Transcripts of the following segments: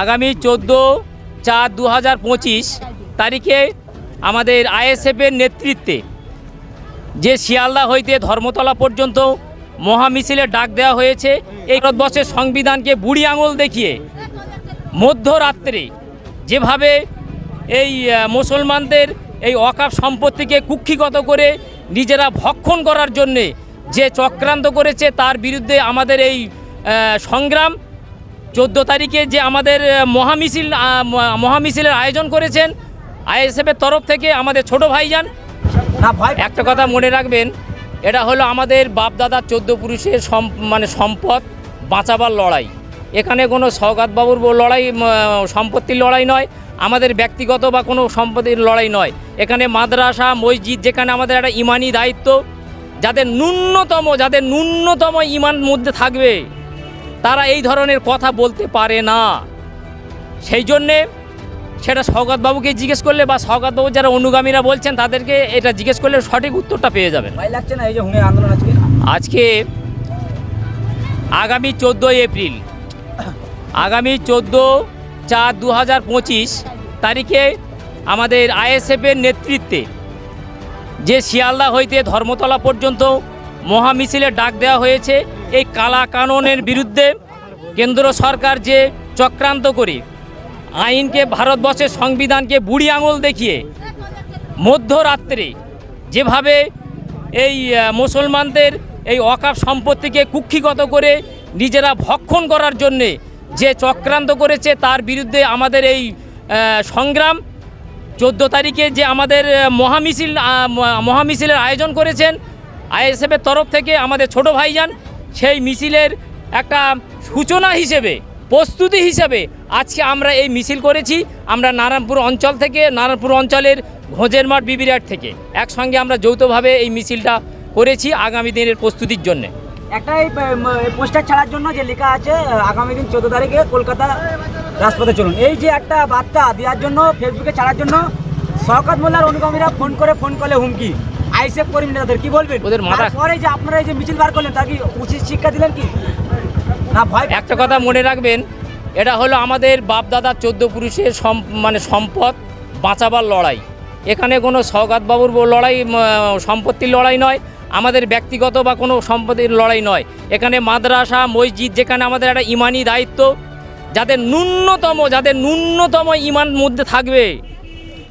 আগামী চোদ্দ চার দু হাজার পঁচিশ তারিখে আমাদের আইএসএফের নেতৃত্বে যে শিয়ালদা হইতে ধর্মতলা পর্যন্ত মহামিছিলের ডাক দেওয়া হয়েছে, এই ভারতবর্ষের সংবিধানকে বুড়ি আঙুল দেখিয়ে মধ্যরাত্রে যেভাবে এই মুসলমানদের এই অকাপ সম্পত্তিকে কুক্ষিগত করে নিজেরা ভক্ষণ করার জন্যে যে চক্রান্ত করেছে, তার বিরুদ্ধে আমাদের এই সংগ্রাম চোদ্দ তারিখে যে আমাদের মহামিছিল মহামিছিলের আয়োজন করেছেন আইএসএফের তরফ থেকে আমাদের ছোট ভাইজান। একটা কথা মনে রাখবেন এটা হলো আমাদের বাপদাদা চোদ্দ পুরুষের সম মানে সম্পদ বাঁচাবার লড়াই। এখানে কোনো সৌগাতবাবুর লড়াই সম্পত্তির লড়াই নয় আমাদের ব্যক্তিগত বা কোনো সম্পত্তির লড়াই নয়। এখানে মাদ্রাসা মসজিদ যেখানে আমাদের একটা ইমানি দায়িত্ব যাদের ন্যূনতম যাদের ন্যূনতম ইমান মধ্যে থাকবে তারা এই ধরনের কথা বলতে পারে না। সেই জন্যে সেটা সৌগতবাবুকে জিজ্ঞেস করলে বা সৌগতবাবু যারা অনুগামীরা বলছেন তাদেরকে এটা জিজ্ঞেস করলে সঠিক উত্তরটা পেয়ে যাবেন। লাগছে না এই যে হুঁড়ে আন্দোলন আজকে? আজকে আগামী চোদ্দোই এপ্রিল আগামী চোদ্দ চার দু হাজার পঁচিশ তারিখে আমাদের আইএসএফের নেতৃত্বে যে শিয়ালদা হইতে ধর্মতলা পর্যন্ত মহামিছিলের ডাক দেওয়া হয়েছে এই কালা কানুনের বিরুদ্ধে কেন্দ্র সরকার যে চক্রান্ত করে, আইনকে, ভারতবর্ষের সংবিধানকে বুড়ি আঙুল দেখিয়ে মধ্যরাত্রে যেভাবে এই মুসলমানদের এই অকাপ সম্পত্তিকে কুক্ষিগত করে নিজেরা ভক্ষণ করার জন্যে যে চক্রান্ত করেছে, তার বিরুদ্ধে আমাদের এই সংগ্রাম চোদ্দ তারিখে যে আমাদের মহামিছিল মহামিছিলের আয়োজন করেছেন, আইএসএফের তরফ থেকে আমাদের ছোট ভাইজান সেই মিছিলের একটা সূচনা হিসেবে, প্রস্তুতি হিসেবে আজকে আমরা এই মিছিল করেছি, আমরা নারায়ণপুর অঞ্চল থেকে, নারায়ণপুর অঞ্চলের ঘোঁজের মাঠ বিবিরাট থেকে। একসঙ্গে আমরা যৌথভাবে এই মিছিলটা করেছি আগামী দিনের প্রস্তুতির জন্যে। একটা এই পোস্টার ছাড়ার জন্য যে লেখা আছে আগামী দিন চোদ্দ তারিখে কলকাতা রাজপথে চলুন। এই যে একটা বার্তা দেওয়ার জন্য ফেসবুকে ছাড়ার জন্য, শওকত মোল্লার অনুগামীরা ফোন করে ফোন করলে হুমকি। কর্মী নেতাদের কি বলবেন? ওদের মাথা- তারপরে যে আপনারা এই যে মিছিল বার করলেন তা কি উচিত শিক্ষা দিলেন কি? না ভয় একটা কথা মনে রাখবেন এটা হলো আমাদের বাপদাদা চোদ্দ পুরুষের মানে সম্পদ বাঁচাবার লড়াই। এখানে কোনো সৌগাতবাবুর লড়াই সম্পত্তির লড়াই নয় আমাদের ব্যক্তিগত বা কোনো সম্পত্তির লড়াই নয়। এখানে মাদ্রাসা মসজিদ যেখানে আমাদের একটা ইমানি দায়িত্ব যাদের ন্যূনতম যাদের ন্যূনতম ইমান মধ্যে থাকবে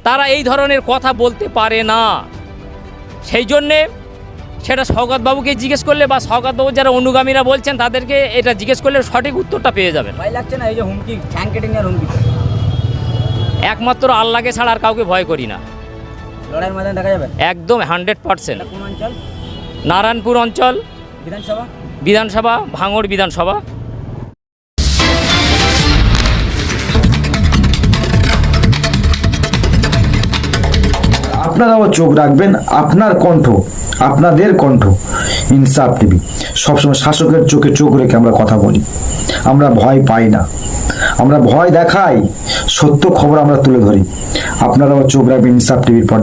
তারা এই ধরনের কথা বলতে পারে না। সেই জন্যে সেটা সৌগতবাবুকে জিজ্ঞেস করলে বা সৌগতবাবু যারা অনুগামীরা বলছেন তাদেরকে এটা জিজ্ঞেস করলে সঠিক উত্তরটা পেয়ে যাবেন। ভয় লাগছে না এই যে হুমকি ঠ্যাং কেটে নেওয়ার হুমকি। একমাত্র আল্লাহকে ছাড়া আর কাউকে ভয় করি না। লড়াইয়ের ময়দানে দেখা যাবে? একদম হান্ড্রেড পার্সেন্ট। কোন অঞ্চল? নারায়ণপুর অঞ্চল বিধানসভা? বিধানসভা ভাঙড় বিধানসভা। আপনারাও চোখ রাখবেন আপনার কণ্ঠ, আপনাদের কণ্ঠ, ইনসাফ টিভি। সবসময় শাসকের চোখে চোখ রেখে আমরা কথা বলি। আমরা ভয় পাই না। আমরা ভয় দেখাই, সত্য খবর আমরা তুলে ধরি। আপনারাও চোখ রাখবেন ইনসাফ টিভির পর্দায়।